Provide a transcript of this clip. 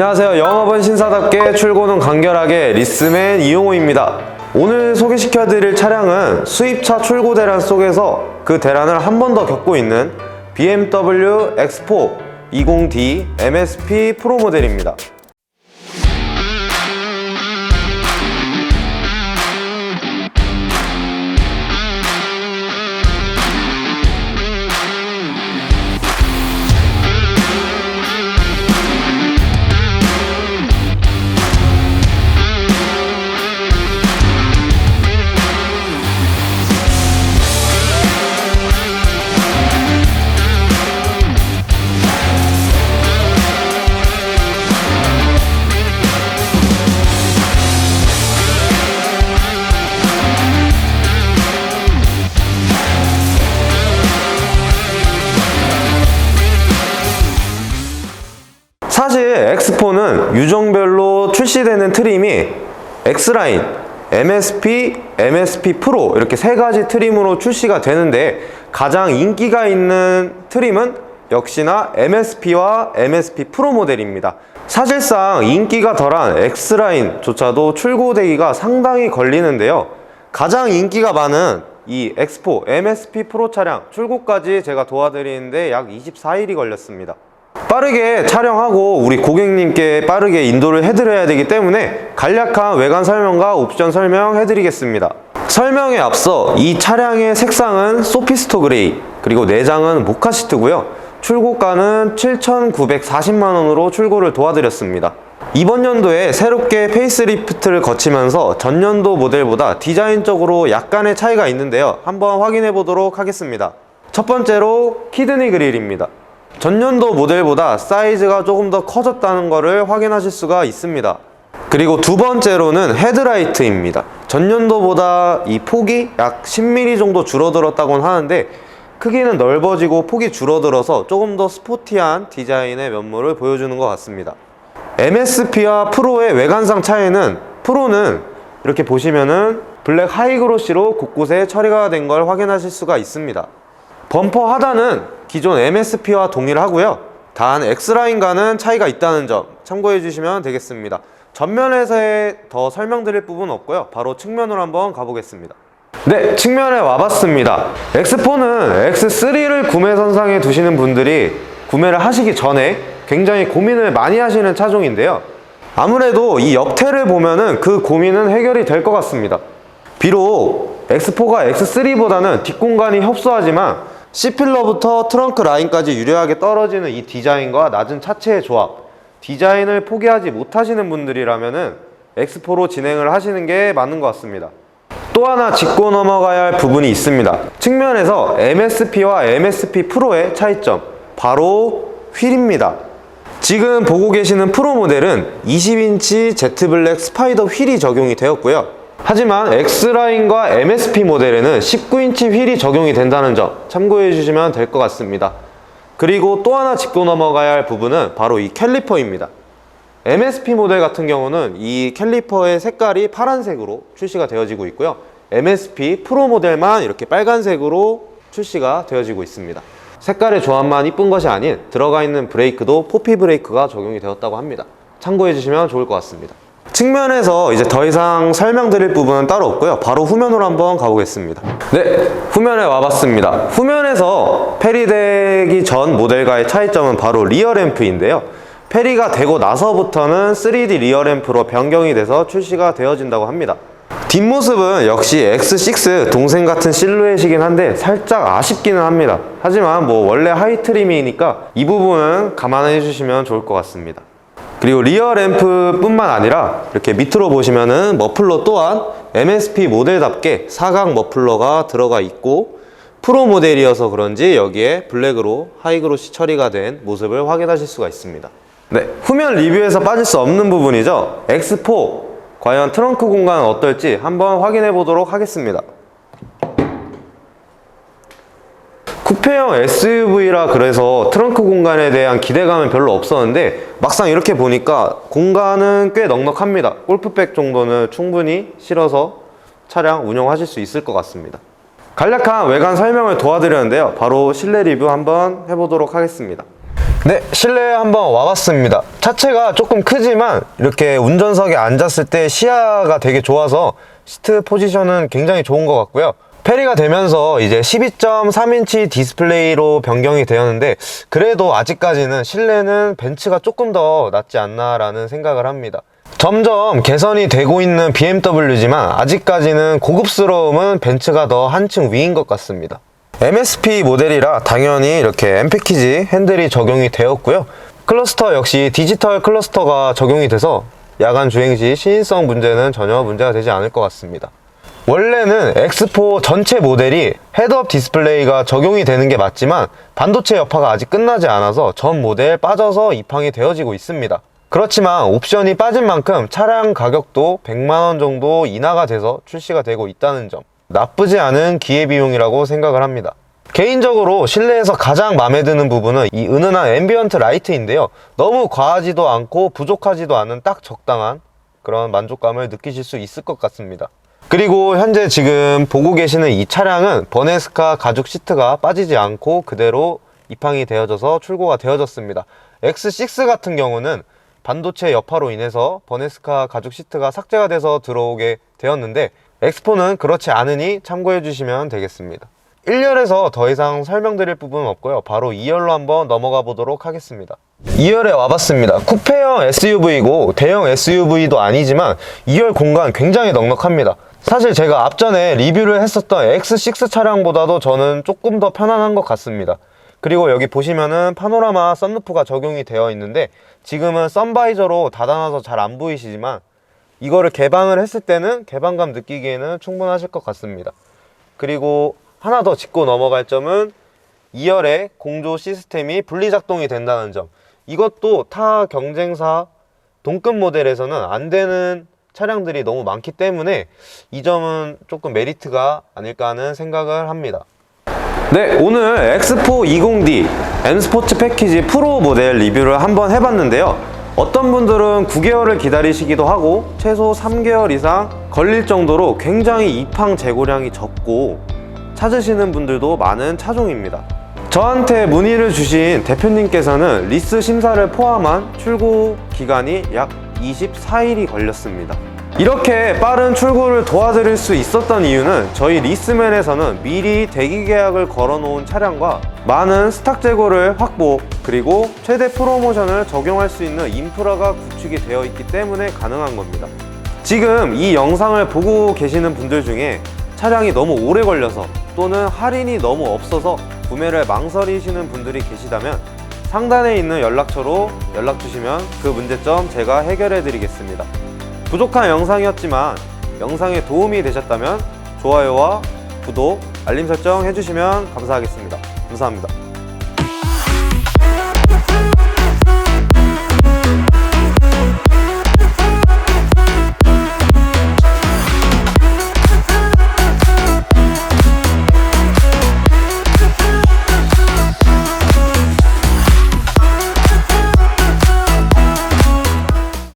안녕하세요. 영업은 신사답게 출고는 간결하게 리스맨 이용호입니다. 오늘 소개시켜 드릴 차량은 수입차 출고 대란 속에서 그 대란을 한 번 더 겪고 있는 BMW X4 20D MSP 프로 모델입니다. 사실 X4는 유종별로 출시되는 트림이 X라인, MSP, MSP 프로 이렇게 세 가지 트림으로 출시가 되는데 가장 인기가 있는 트림은 역시나 MSP와 MSP 프로 모델입니다. 사실상 인기가 덜한 X라인조차도 출고되기가 상당히 걸리는데요. 가장 인기가 많은 이 X4 MSP 프로 차량 출고까지 제가 도와드리는데 약 24일이 걸렸습니다. 빠르게 촬영하고 우리 고객님께 빠르게 인도를 해드려야 되기 때문에 간략한 외관 설명과 옵션 설명 해드리겠습니다. 설명에 앞서 이 차량의 색상은 소피스토 그레이 그리고 내장은 모카 시트고요. 출고가는 7,940만원으로 출고를 도와드렸습니다. 이번 연도에 새롭게 페이스리프트를 거치면서 전년도 모델보다 디자인적으로 약간의 차이가 있는데요. 한번 확인해 보도록 하겠습니다. 첫 번째로 키드니 그릴입니다. 전년도 모델보다 사이즈가 조금 더 커졌다는 것을 확인하실 수가 있습니다. 그리고 두 번째로는 헤드라이트입니다. 전년도보다 이 폭이 약 10mm 정도 줄어들었다고는 하는데 크기는 넓어지고 폭이 줄어들어서 조금 더 스포티한 디자인의 면모를 보여주는 것 같습니다. MSP와 프로의 외관상 차이는 프로는 이렇게 보시면은 블랙 하이그로시로 곳곳에 처리가 된 걸 확인하실 수가 있습니다. 범퍼 하단은 기존 MSP와 동일하고요. 단 X라인과는 차이가 있다는 점 참고해 주시면 되겠습니다. 전면에서의 더 설명드릴 부분 없고요. 바로 측면으로 한번 가보겠습니다. 네, 측면에 와봤습니다. X4는 X3를 구매 선상에 두시는 분들이 구매를 하시기 전에 굉장히 고민을 많이 하시는 차종인데요. 아무래도 이 옆태를 보면은 그 고민은 해결이 될 것 같습니다. 비록 X4가 X3보다는 뒷공간이 협소하지만 C필러부터 트렁크 라인까지 유려하게 떨어지는 이 디자인과 낮은 차체의 조합, 디자인을 포기하지 못하시는 분들이라면은 X4로 진행을 하시는 게 맞는 것 같습니다. 또 하나 짚고 넘어가야 할 부분이 있습니다. 측면에서 MSP와 MSP 프로의 차이점, 바로 휠입니다. 지금 보고 계시는 프로 모델은 20인치 제트 블랙 스파이더 휠이 적용이 되었고요. 하지만 X라인과 MSP 모델에는 19인치 휠이 적용이 된다는 점 참고해 주시면 될 것 같습니다. 그리고 또 하나 짚고 넘어가야 할 부분은 바로 이 캘리퍼입니다. MSP 모델 같은 경우는 이 캘리퍼의 색깔이 파란색으로 출시가 되어지고 있고요. MSP 프로 모델만 이렇게 빨간색으로 출시가 되어지고 있습니다. 색깔의 조합만 이쁜 것이 아닌 들어가 있는 브레이크도 포피 브레이크가 적용이 되었다고 합니다. 참고해 주시면 좋을 것 같습니다. 측면에서 이제 더 이상 설명드릴 부분은 따로 없고요. 바로 후면으로 한번 가보겠습니다. 네, 후면에 와봤습니다. 후면에서 페리되기 전 모델과의 차이점은 바로 리어 램프인데요. 페리가 되고 나서부터는 3D 리어 램프로 변경이 돼서 출시가 되어진다고 합니다. 뒷모습은 역시 X6 동생 같은 실루엣이긴 한데 살짝 아쉽기는 합니다. 하지만 뭐 원래 하이 트림이니까 이 부분은 감안해 주시면 좋을 것 같습니다. 그리고 리어 램프 뿐만 아니라 이렇게 밑으로 보시면은 머플러 또한 MSP 모델답게 사각 머플러가 들어가 있고 프로 모델이어서 그런지 여기에 블랙으로 하이그로시 처리가 된 모습을 확인하실 수가 있습니다. 네, 후면 리뷰에서 빠질 수 없는 부분이죠. X4 과연 트렁크 공간은 어떨지 한번 확인해 보도록 하겠습니다. 쿠페형 SUV라 그래서 트렁크 공간에 대한 기대감은 별로 없었는데 막상 이렇게 보니까 공간은 꽤 넉넉합니다. 골프백 정도는 충분히 실어서 차량 운영하실 수 있을 것 같습니다. 간략한 외관 설명을 도와드렸는데요. 바로 실내 리뷰 한번 해보도록 하겠습니다. 네, 실내에 한번 와봤습니다. 차체가 조금 크지만 이렇게 운전석에 앉았을 때 시야가 되게 좋아서 시트 포지션은 굉장히 좋은 것 같고요. 페리가 되면서 이제 12.3인치 디스플레이로 변경이 되었는데 그래도 아직까지는 실내는 벤츠가 조금 더 낫지 않나라는 생각을 합니다. 점점 개선이 되고 있는 BMW지만 아직까지는 고급스러움은 벤츠가 더 한층 위인 것 같습니다. MSP 모델이라 당연히 이렇게 M 패키지 핸들이 적용이 되었고요. 클러스터 역시 디지털 클러스터가 적용이 돼서 야간 주행 시 시인성 문제는 전혀 문제가 되지 않을 것 같습니다. 원래는 X4 전체 모델이 헤드업 디스플레이가 적용이 되는 게 맞지만 반도체 여파가 아직 끝나지 않아서 전 모델 빠져서 입항이 되어지고 있습니다. 그렇지만 옵션이 빠진 만큼 차량 가격도 100만원 정도 인하가 돼서 출시가 되고 있다는 점 나쁘지 않은 기회비용이라고 생각을 합니다. 개인적으로 실내에서 가장 마음에 드는 부분은 이 은은한 앰비언트 라이트인데요. 너무 과하지도 않고 부족하지도 않은 딱 적당한 그런 만족감을 느끼실 수 있을 것 같습니다. 그리고 현재 지금 보고 계시는 이 차량은 버네스카 가죽 시트가 빠지지 않고 그대로 입항이 되어져서 출고가 되어졌습니다. X6 같은 경우는 반도체 여파로 인해서 버네스카 가죽 시트가 삭제가 돼서 들어오게 되었는데 X4는 그렇지 않으니 참고해 주시면 되겠습니다. 1열에서 더 이상 설명드릴 부분은 없고요. 바로 2열로 한번 넘어가 보도록 하겠습니다. 2열에 와봤습니다. 쿠페형 SUV고 대형 SUV도 아니지만 2열 공간 굉장히 넉넉합니다. 사실 제가 앞전에 리뷰를 했었던 X6 차량보다도 저는 조금 더 편안한 것 같습니다. 그리고 여기 보시면은 파노라마 썬루프가 적용이 되어 있는데 지금은 썬바이저로 닫아놔서 잘 안 보이시지만 이거를 개방을 했을 때는 개방감 느끼기에는 충분하실 것 같습니다. 그리고 하나 더 짚고 넘어갈 점은 2열의 공조 시스템이 분리작동이 된다는 점. 이것도 타 경쟁사 동급 모델에서는 안 되는 차량들이 너무 많기 때문에 이 점은 조금 메리트가 아닐까 하는 생각을 합니다. 네, 오늘 X4 20D M 스포츠 패키지 프로 모델 리뷰를 한번 해봤는데요. 어떤 분들은 9개월을 기다리시기도 하고 최소 3개월 이상 걸릴 정도로 굉장히 입항 재고량이 적고 찾으시는 분들도 많은 차종입니다. 저한테 문의를 주신 대표님께서는 리스 심사를 포함한 출고 기간이 약 24일이 걸렸습니다. 이렇게 빠른 출고를 도와드릴 수 있었던 이유는 저희 리스맨에서는 미리 대기 계약을 걸어놓은 차량과 많은 스탁 재고를 확보 그리고 최대 프로모션을 적용할 수 있는 인프라가 구축이 되어 있기 때문에 가능한 겁니다. 지금 이 영상을 보고 계시는 분들 중에 차량이 너무 오래 걸려서 또는 할인이 너무 없어서 구매를 망설이시는 분들이 계시다면 상단에 있는 연락처로 연락 주시면 그 문제점 제가 해결해 드리겠습니다. 부족한 영상이었지만 영상에 도움이 되셨다면 좋아요와 구독, 알림 설정 해주시면 감사하겠습니다. 감사합니다.